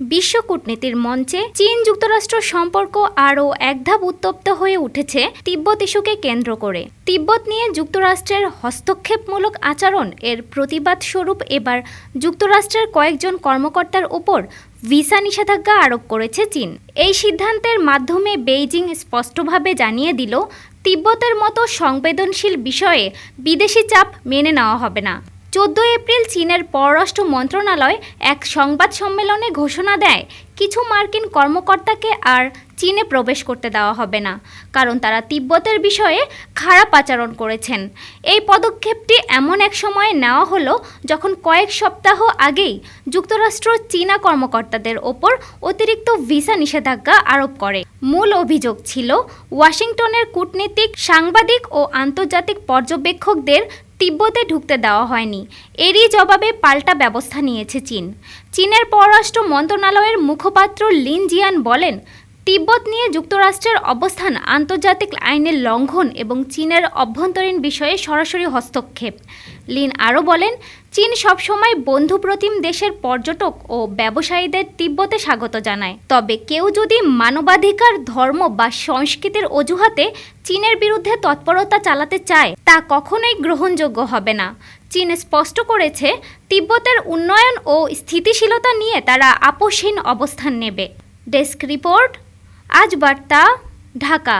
বিশ্ব কূটনীতির মঞ্চে চীন যুক্তরাষ্ট্র সম্পর্ক আরও একধাপ উত্তপ্ত হয়ে উঠেছে তিব্বত ইস্যুকে কেন্দ্র করে। তিব্বত নিয়ে যুক্তরাষ্ট্রের হস্তক্ষেপমূলক আচরণ এর প্রতিবাদ স্বরূপ এবার যুক্তরাষ্ট্রের কয়েকজন কর্মকর্তার উপর ভিসা নিষেধাজ্ঞা আরোপ করেছে চীন। এই সিদ্ধান্তের মাধ্যমে বেইজিং স্পষ্টভাবে জানিয়ে দিল, তিব্বতের মতো সংবেদনশীল বিষয়ে বিদেশি চাপ মেনে নেওয়া হবে না। চোদ্দ এপ্রিল চীনের পররাষ্ট্র মন্ত্রণালয় এক সংবাদ সম্মেলনে ঘোষণা দেয়, কিছু মার্কিন কর্মকর্তাকে আর চীনে প্রবেশ করতে দেওয়া হবে না, কারণ তারা তিব্বতের বিষয়ে খারাপ আচরণ করেছেন। এই পদক্ষেপটি এমন এক সময়ে নেওয়া হলো যখন কয়েক সপ্তাহ আগেই যুক্তরাষ্ট্র চীনা কর্মকর্তাদের ওপর অতিরিক্ত ভিসা নিষেধাজ্ঞা আরোপ করে। মূল অভিযোগ ছিল, ওয়াশিংটনের কূটনীতিক, সাংবাদিক ও আন্তর্জাতিক পর্যবেক্ষকদের তিব্বতে ঢুকতে দেওয়া হয়নি। এরই জবাবে পাল্টা ব্যবস্থা নিয়েছে চীন। চীনের পররাষ্ট্র মন্ত্রণালয়ের মুখপাত্র লিন জিয়ান বলেন তিব্বত নিয়ে যুক্তরাষ্ট্রের অবস্থান আন্তর্জাতিক আইনের লঙ্ঘন এবং চীনের অভ্যন্তরীণ বিষয়ে সরাসরি হস্তক্ষেপ। লিন আরও বলেন, চীন সবসময় বন্ধুপ্রতিম দেশের পর্যটক ও ব্যবসায়ীদের তিব্বতে স্বাগত জানায়। তবে কেউ যদি মানবাধিকার, ধর্ম বা সংস্কৃতির অজুহাতে চীনের বিরুদ্ধে তৎপরতা চালাতে চায়, তা কখনোই গ্রহণযোগ্য হবে না। চীন স্পষ্ট করেছে, তিব্বতের উন্নয়ন ও স্থিতিশীলতা নিয়ে তারা আপোষহীন অবস্থান নেবে। ডেস্ক রিপোর্ট আজ বার্তা ঢাকা